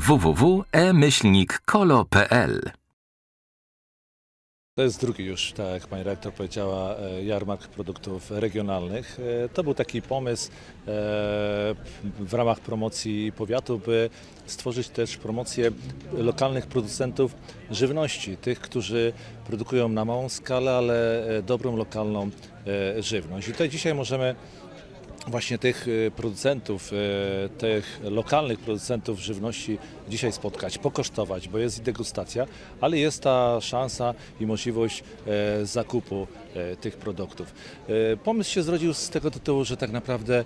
www.e-kolo.pl To jest drugi już, tak jak pani rektor powiedziała, e, jarmark produktów regionalnych. E, To był taki pomysł e, w ramach promocji powiatu, by stworzyć też promocję lokalnych producentów żywności, tych, którzy produkują na małą skalę, ale dobrą lokalną żywność. I tutaj dzisiaj możemy właśnie tych e, producentów, e, tych lokalnych producentów żywności dzisiaj spotkać, pokosztować, bo jest i degustacja, ale jest ta szansa i możliwość e, zakupu tych produktów. Pomysł się zrodził z tego tytułu, że tak naprawdę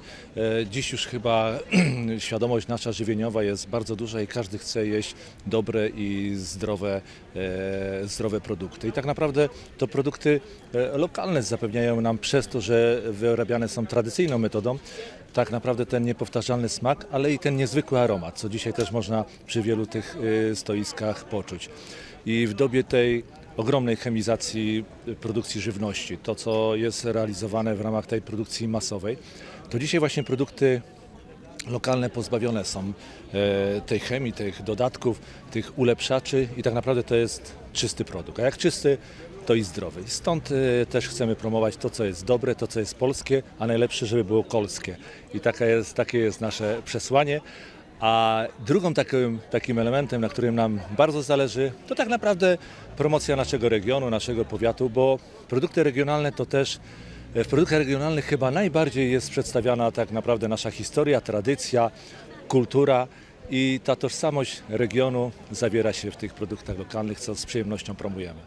dziś już chyba świadomość nasza żywieniowa jest bardzo duża i każdy chce jeść dobre i zdrowe, zdrowe produkty. I tak naprawdę to produkty lokalne zapewniają nam przez to, że wyrabiane są tradycyjną metodą, tak naprawdę ten niepowtarzalny smak, ale i ten niezwykły aromat, co dzisiaj też można przy wielu tych y, stoiskach poczuć. I w dobie tej ogromnej chemizacji y, produkcji żywności, to co jest realizowane w ramach tej produkcji masowej, to dzisiaj właśnie produkty lokalne pozbawione są e, tej chemii, tych dodatków, tych ulepszaczy i tak naprawdę to jest czysty produkt. A jak czysty, to i zdrowy. Stąd e, też chcemy promować to, co jest dobre, to, co jest polskie, a najlepsze, żeby było kolskie. I taka jest, takie jest nasze przesłanie. A drugą takim, takim elementem, na którym nam bardzo zależy, to tak naprawdę promocja naszego regionu, naszego powiatu, bo produkty regionalne to też w produktach regionalnych chyba najbardziej jest przedstawiana tak naprawdę nasza historia, tradycja, kultura i ta tożsamość regionu zawiera się w tych produktach lokalnych, co z przyjemnością promujemy.